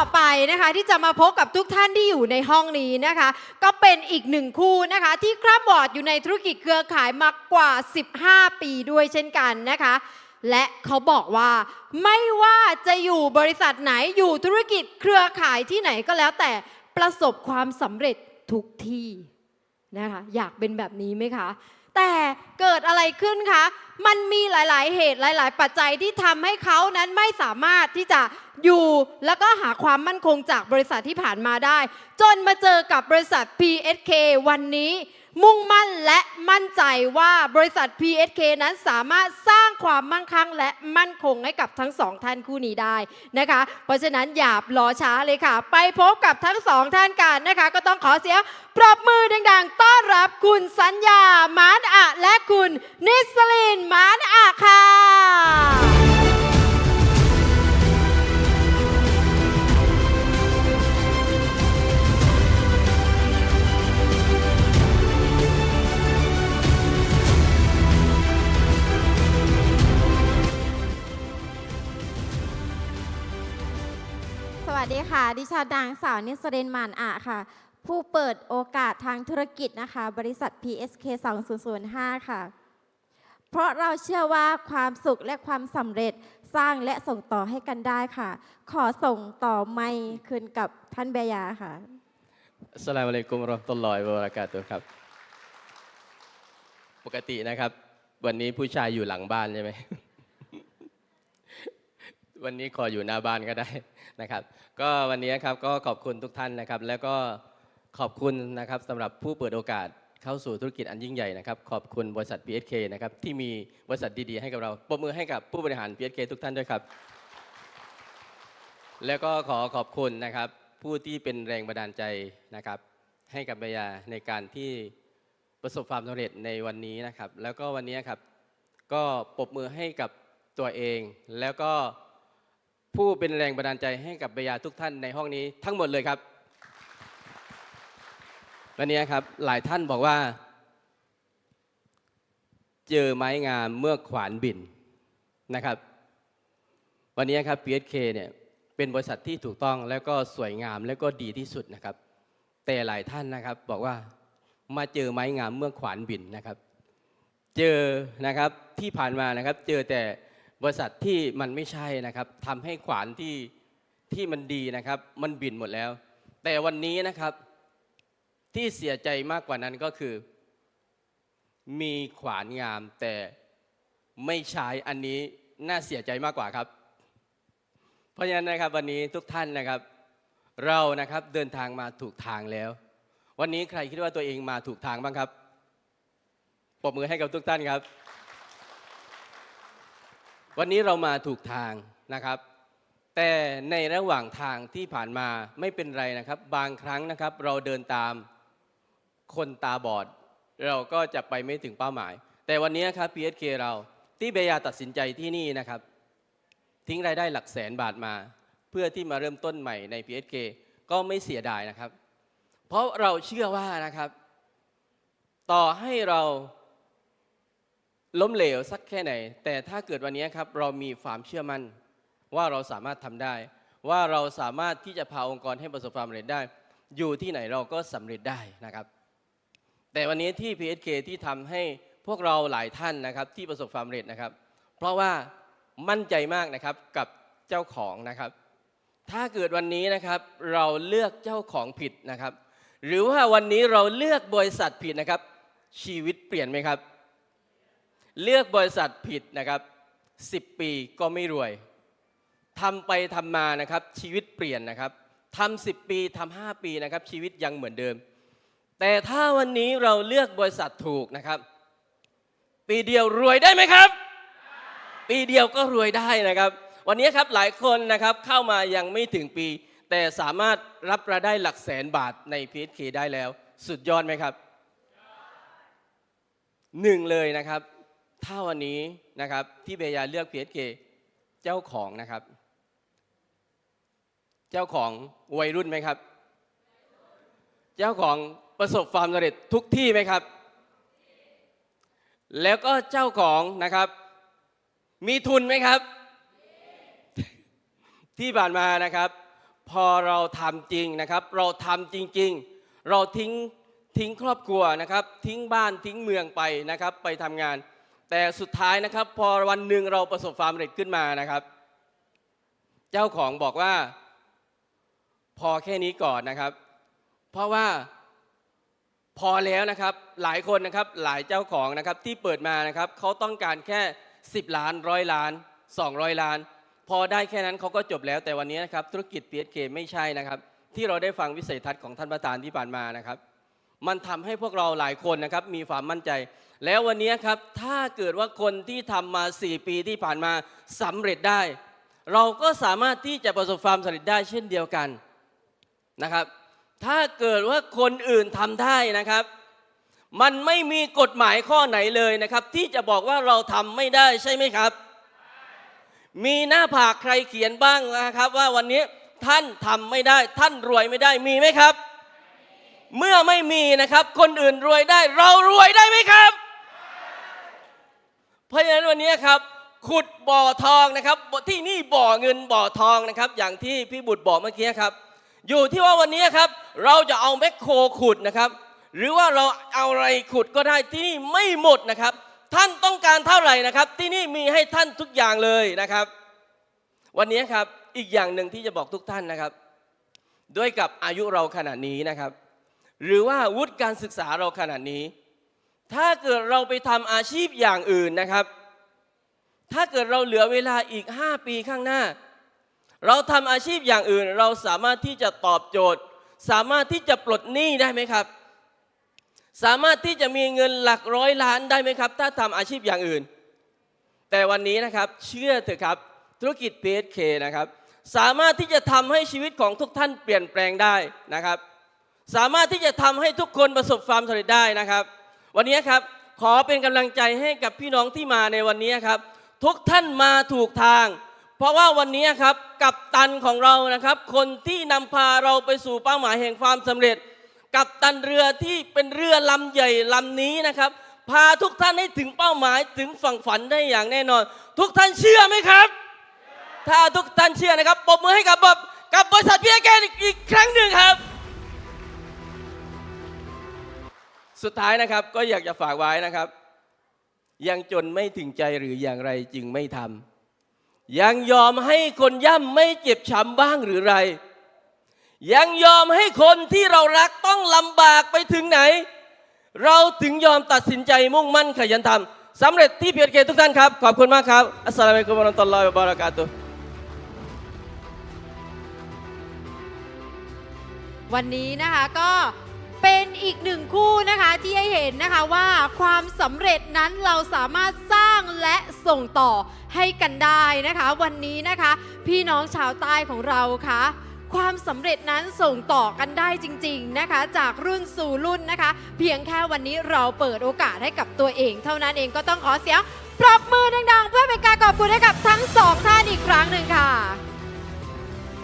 ่อไปนะคะที่จะมาพบกับทุกท่านที่อยู่ในห้องนี้นะคะ ก็เป็นอีกหนึ่งคู่นะคะที่คร่ำวอดอยู่ในธุรกิจเครือข่ายมากกว่า 15 ปีด้วยเช่นกันนะคะ และเขาบอกว่าไม่ว่าจะอยู่บริษัทไหนอยู่ธุรกิจเครือข่ายที่ไหนก็แล้วแต่ประสบความสำเร็จทุกที่นะคะอยากเป็นแบบนี้ไหมคะ แต่เกิดอะไรขึ้นคะ มันมีหลาย ๆ เหตุหลาย ๆ ปัจจัยที่ทำให้เขานั้นไม่สามารถที่จะอยู่ แล้วก็หาความมั่นคงจากบริษัทที่ผ่านมาได้ จนมาเจอกับบริษัท PSK วันนี้ มุ่งมั่นและมั่นใจว่าบริษัท PSK นั้นสามารถสร้างความมั่งคั่งและมั่นคงให้กับทั้งสองท่านคู่นี้ได้นะคะ เพราะฉะนั้นอย่ารอช้าเลยค่ะ ไปพบกับทั้งสองท่านกันนะคะ ก็ต้องขอเสียงปรบมือดังๆ ต้อนรับคุณสัญญามานอะและคุณนิสลินมานอะค่ะ ดิฉันนางสาวนิสเรนมานอะค่ะ ผู้เปิดโอกาสทางธุรกิจนะคะ บริษัท PSK 2005 ค่ะ เพราะเราเชื่อว่าความสุขและความสำเร็จสร้างและส่งต่อให้กันได้ค่ะ ขอส่งต่อไมค์คืนกับท่านเบยาค่ะสลามอะลัยกุมราะห์มตุลลอฮิวะบราะกาตุฮ์ครับ ปกตินะครับ วันนี้ผู้ชายอยู่หลังบ้านใช่ไหม วันนี้ขออยู่หน้าบ้านก็ได้นะครับ ก็วันนี้ครับก็ขอบคุณทุกท่านนะครับ แล้วก็ขอบคุณนะครับสำหรับผู้เปิดโอกาสเข้าสู่ธุรกิจอันยิ่งใหญ่นะครับ ขอบคุณบริษัท PSK นะครับที่มีบริษัทดีๆให้กับเราปรบมือให้กับผู้บริหาร PSK ทุกท่านด้วยครับ แล้วก็ขอขอบคุณนะครับ ผู้ที่เป็นแรงบันดาลใจนะครับ ให้กับเบยาในการที่ประสบความสำเร็จในวันนี้นะครับ แล้วก็วันนี้ครับก็ปรบมือให้กับตัวเองแล้วก็ ผู้เป็นแรงบันดาลใจให้กับเบียาทุกท่านในห้องนี้ทั้งหมดเลยครับวันนี้ครับหลายท่านบอกว่า เจอไม้งามเมื่อขวานบินนะครับ วันนี้ครับ PSK เนี่ยเป็นบริษัทที่ถูกต้องแล้วก็สวยงามแล้วก็ดีที่สุดนะครับ แต่หลายท่านนะครับบอกว่ามาเจอไม้งามเมื่อขวานบินนะครับ เจอนะครับที่ผ่านมานะครับ เจอแต่ บริษัทที่มันไม่ใช่นะครับทำให้ขวานที่ที่มันดีนะครับ มันบินหมดแล้ว แต่วันนี้นะครับที่เสียใจมากกว่านั้นก็คือ มีขวานงามแต่ไม่ใช้อันนี้น่าเสียใจมากกว่าครับ เพราะฉะนั้นนะครับวันนี้ทุกท่านนะครับ เรานะครับเดินทางมาถูกทางแล้ว วันนี้ใครคิดว่าตัวเองมาถูกทางบ้างครับปรบมือให้กับทุกท่านครับ วันนี้เรามาถูกทางนะครับ แต่ในระหว่างทางที่ผ่านมาไม่เป็นไรนะครับ บางครั้งนะครับเราเดินตามคนตาบอด เราก็จะไปไม่ถึงเป้าหมาย แต่วันนี้ครับ PSK เราที่เบยาตัดสินใจที่นี่นะครับ ทิ้งรายได้หลักแสนบาทมา เพื่อที่มาเริ่มต้นใหม่ใน PSK ก็ไม่เสียดายนะครับ เพราะเราเชื่อว่านะครับ ต่อให้เรา ล้มเหลวสักแค่ไหน แต่ถ้าเกิดวันนี้ครับเรามีความเชื่อมั่นว่าเราสามารถทำได้ ว่าเราสามารถที่จะพาองค์กรให้ประสบความสำเร็จได้ อยู่ที่ไหนเราก็สำเร็จได้นะครับ แต่วันนี้ที่ PSK ที่ทำให้พวกเราหลายท่านนะครับที่ประสบความสำเร็จนะครับ เพราะว่ามั่นใจมากนะครับกับเจ้าของนะครับ ถ้าเกิดวันนี้นะครับเราเลือกเจ้าของผิดนะครับ หรือว่าวันนี้เราเลือกบริษัทผิดนะครับ ชีวิตเปลี่ยนไหมครับ เลือกบริษัทผิดนะครับ10 ปีก็ไม่รวยทำไปทำมานะครับชีวิตเปลี่ยนนะครับทำสิปีทำห้าปีนะครับชีวิตยังเหมือนเดิม แต่ถ้าวันนี้เราเลือกบริษัทถูกนะครับ ปีเดียวรวยได้ไหมครับ ปีเดียวก็รวยได้นะครับ วันนี้ครับหลายคนนะครับเข้ามายังไม่ถึงปี แต่สามารถรับรายได้หลักแสนบาทใน PSK ได้แล้ว สุดยอดไหมครับหนึ่งเลยนะครับ ถ้าวันนี้นะครับที่เบยาเลือก PSK เจ้าของนะครับ เจ้าของวัยรุ่นไหมครับ เจ้าของประสบความสำเร็จทุกที่ไหมครับ แล้วก็เจ้าของนะครับ มีทุนไหมครับ ที่ผ่านมานะครับ พอเราทำจริงนะครับ เราทำจริง ๆ เราทิ้งทิ้งครอบครัวนะครับ ทิ้งบ้านทิ้งเมืองไปนะครับ ไปทำงาน แต่สุดท้ายนะครับ พอวันหนึ่งเราประสบความสำเร็จขึ้นมานะครับ เจ้าของบอกว่า พอแค่นี้ก่อนนะครับ เพราะว่าพอแล้วนะครับหลายคนนะครับหลายเจ้าของนะครับที่เปิดมานะครับเขาต้องการแค่ 10 ล้านร้อยล้าน 200 ล้าน พอได้แค่นั้นเขาก็จบแล้วแต่วันนี้นะครับธุรกิจ PSK ไม่ใช่นะครับ ที่เราได้ฟังวิสัยทัศน์ของท่านประธานที่ผ่านมานะครับ มันทำให้พวกเราหลายคนนะครับมีความมั่นใจ แล้ววันนี้ครับถ้าเกิดว่าคนที่ทำมา 4 ปีที่ผ่านมาสำเร็จได้ เราก็สามารถที่จะประสบความสำเร็จได้เช่นเดียวกันนะครับ ถ้าเกิดว่าคนอื่นทำได้นะครับ มันไม่มีกฎหมายข้อไหนเลยนะครับ ที่จะบอกว่าเราทำไม่ได้ใช่ไหมครับ มีหน้าผากใครเขียนบ้างนะครับ ว่าวันนี้ท่านทำไม่ได้ท่านรวยไม่ได้มีไหมครับ เมื่อไม่มีนะครับ คนอื่นรวยได้ เรารวยได้ไหมครับ เพราะฉะนั้นวันนี้ครับ ขุดบ่อทองนะครับ ที่นี่บ่อเงินบ่อทองนะครับ อย่างที่พี่บุตรบอกเมื่อกี้ครับ อยู่ที่ว่าวันนี้ครับ เราจะเอาแมคโครขุดนะครับ หรือว่าเราเอาอะไรขุดก็ได้ที่นี่ไม่หมดนะครับ ท่านต้องการเท่าไหร่นะครับ ที่นี่มีให้ท่านทุกอย่างเลยนะครับ วันนี้ครับอีกอย่างหนึ่งที่จะบอกทุกท่านนะครับ ด้วยกับอายุเราขนาดนี้นะครับ หรือว่าวุฒิการศึกษาเราขนาดนี้ ถ้าเกิดเราไปทำอาชีพอย่างอื่นนะครับ ถ้าเกิดเราเหลือเวลาอีก 5 ปีข้างหน้า เราทำอาชีพอย่างอื่น เราสามารถที่จะตอบโจทย์ สามารถที่จะปลดหนี้ได้ไหมครับ สามารถที่จะมีเงินหลักร้อยล้านได้ไหมครับ ถ้าทำอาชีพอย่างอื่น แต่วันนี้นะครับเชื่อเถอะครับธุรกิจ PSK นะครับสามารถที่จะทำให้ชีวิตของทุกท่านเปลี่ยนแปลงได้นะครับ สามารถที่จะทำให้ทุกคนประสบความสำเร็จได้นะครับ วันนี้ครับขอเป็นกำลังใจให้กับพี่น้องที่มาในวันนี้ครับ ทุกท่านมาถูกทาง เพราะว่าวันนี้ครับกับตันของเรานะครับ คนที่นำพาเราไปสู่เป้าหมายแห่งความสำเร็จ กับตันเรือที่เป็นเรือลำใหญ่ลำนี้นะครับ พาทุกท่านให้ถึงเป้าหมายถึงฝั่งฝันได้อย่างแน่นอน ทุกท่านเชื่อไหมครับ ถ้าทุกท่านเชื่อนะครับปรบมือให้กับกับบริษัทพีเอแกนอีกครั้งหนึ่งครับ สุดท้ายนะครับก็อยากจะฝากไว้นะครับ ยังจนไม่ถึงใจหรืออย่างไรจึงไม่ทำยังยอมให้คนย่ำไม่เจ็บช้ำบ้างหรือไร ยังยอมให้คนที่เรารักต้องลำบากไปถึงไหน เราถึงยอมตัดสินใจมุ่งมั่นขยันทำสำเร็จที่เพียรเกทุกท่านครับ ขอบคุณมากครับ อัสสลามุอะลัยกุมวะราะห์มตุลลอฮิวะบะเรากาตุวันนี้นะคะก็ เป็นอีกหนึ่งคู่นะคะที่ให้เห็นนะคะว่าความสำเร็จนั้นเราสามารถสร้างและส่งต่อให้กันได้นะคะ วันนี้นะคะ พี่น้องชาวใต้ของเราค่ะความสำเร็จนั้นส่งต่อกันได้จริง ๆนะคะ จากรุ่นสู่รุ่นนะคะ เพียงแค่วันนี้เราเปิดโอกาสให้กับตัวเอง เท่านั้นเองก็ต้องขอเสียงปรบมือดังๆ เพื่อเป็นการขอบคุณให้กับทั้งสองท่านอีกครั้งหนึ่งค่ะ